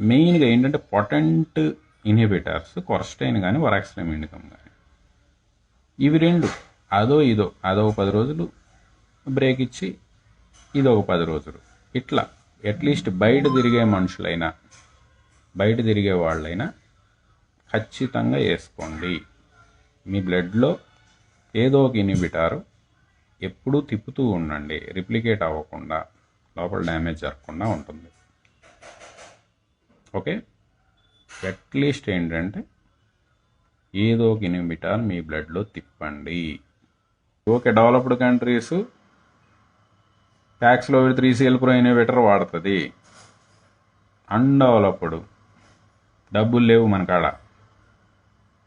మెయిన్గా ఏంటంటే potent inhibitors కొరస్టైన్ కానీ వరాక్స్టైన్ ఇండికమ్ కానీ ఇవి రెండు అదో ఇదో అదో పది రోజులు బ్రేక్ ఇచ్చి ఇదో ఒక పది రోజులు. ఇట్లా అట్లీస్ట్ బయట తిరిగే మనుషులైనా బయట తిరిగే వాళ్ళైనా ఖచ్చితంగా వేసుకోండి. మీ బ్లడ్లో ఏదో ఒక ఇనిబిటారు ఎప్పుడూ తిప్పుతూ ఉండండి. రిప్లికేట్ అవ్వకుండా లోపల డ్యామేజ్ జరగకుండా ఉంటుంది. ఓకే? అట్లీస్ట్ ఏంటంటే ఏదో ఒక ఇన్హిబిటార్ మీ బ్లడ్లో తిప్పండి. ఓకే డెవలప్డ్ కంట్రీస్ ట్యాక్స్లో త్రీ సిఎల్ ప్రో ఇన్హిబిటర్ వాడుతుంది. అన్డెవలప్డ్. డబ్బులు లేవు మన కాడ.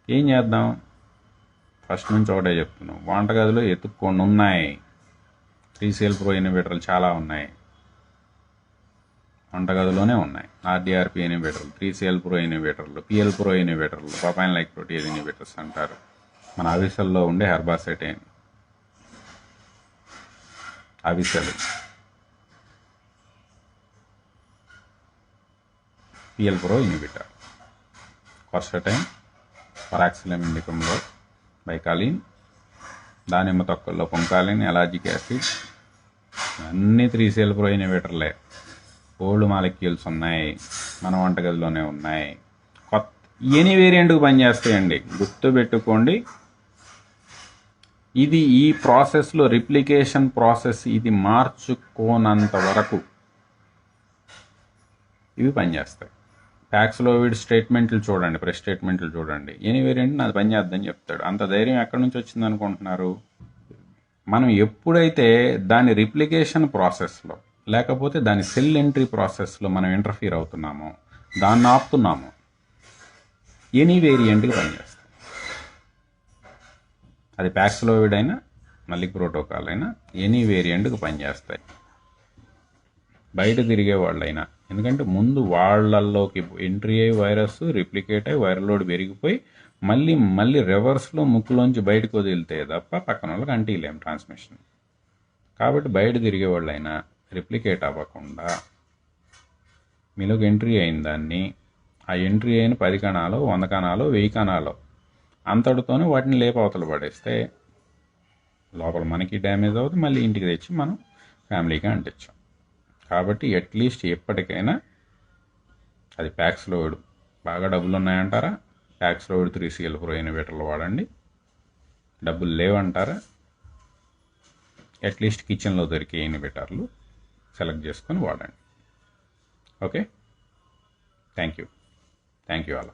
ఏం చేద్దాం? ఫస్ట్ నుంచి ఒకటే చెప్తున్నాం. వంటగదిలో ఎత్తుక్కొని ఉన్నాయి. త్రీ సిఎల్ ప్రో ఇన్హిబిటర్లు చాలా ఉన్నాయి. వంటగదిలోనే ఉన్నాయి. ఆర్డిఆర్పి ఇనిబిటర్లు త్రీ సిఎల్ ప్రో ఇనిబిటర్లు పిఎల్ ప్రో ఇనిబిటర్లు పపాయిన్ లైక్ ప్రోటీజ్ ఇనిబిటర్స్ అంటారు. మన ఆవిసల్లో ఉండే హెర్బాసెటైన్ అవిసెలు PL pro inhibitor. Quercetin oroxylum ఇండికంలో బైకాలిన్ దానిమ్మ తొక్కల్లో పొంకాలిన్ ఎలాజిక్ యాసిడ్ అన్ని త్రీ సెల్ ప్రో ఇన్హిబిటర్లే. ఓల్డ్ మాలిక్యూల్స్ ఉన్నాయి మన వంటగదిలోనే ఉన్నాయి. కొత్త ఎనీ వేరియంట్కి పనిచేస్తాయండి గుర్తుపెట్టుకోండి ఇది ఈ ప్రాసెస్లో రిప్లికేషన్ ప్రాసెస్ ఇది మార్చుకోనంత వరకు ఇవి పనిచేస్తాయి ట్యాక్స్లో వీడి స్టేట్మెంట్లు చూడండి ప్రెస్ స్టేట్మెంట్లు చూడండి. ఎనీ వేరియంట్ నాది పనిచేద్దని చెప్తాడు. అంత ధైర్యం ఎక్కడి నుంచి వచ్చింది అనుకుంటున్నారు మనం ఎప్పుడైతే దాని రిప్లికేషన్ ప్రాసెస్లో లేకపోతే దాని సెల్ ఎంట్రీ ప్రాసెస్లో మనం ఇంటర్ఫీర్ అవుతున్నాము దాన్ని ఆపుతున్నాము ఎనీ వేరియంట్కి పనిచేస్తాయి అది ప్యాక్స్లోవిడ్ అయినా మళ్ళీ ప్రోటోకాల్ అయినా ఎనీ వేరియంట్కి పనిచేస్తాయి బయట తిరిగే వాళ్ళైనా ఎందుకంటే ముందు వాళ్ళల్లోకి ఎంట్రీ అయ్యి వైరస్ రిప్లికేట్ అయ్యి వైరల్ లోడ్ పెరిగిపోయి మళ్ళీ మళ్ళీ రివర్స్లో ముక్కులోంచి బయటకు వదిలితే తప్ప పక్కన వాళ్ళకి అంటీలేం ట్రాన్స్మిషన్. కాబట్టి బయట తిరిగే వాళ్ళైనా రిప్లికేట్ అవ్వకుండా మీలోకి ఎంట్రీ అయిన దాన్ని ఆ ఎంట్రీ అయిన పది కణాలు వంద కణాలు వెయ్యి కణాలు అంతటితోనే వాటిని లేపవతలు పడేస్తే లోపల మనకి డ్యామేజ్ అవుతుంది మళ్ళీ ఇంటికి తెచ్చి మనం ఫ్యామిలీకి అంటించాం. కాబట్టి అట్లీస్ట్ ఎప్పటికైనా అది ప్యాక్స్ లోడ్. బాగా డబ్బులు ఉన్నాయంటారా? Paxlovid three CL pro ఇన్వేటర్లు వాడండి. డబ్బులు లేవంటారా? అట్లీస్ట్ కిచెన్లో దొరికే ఇన్వేటర్లు సెలెక్ట్ చేసుకొని వాడండి. Okay thank you thank you అలా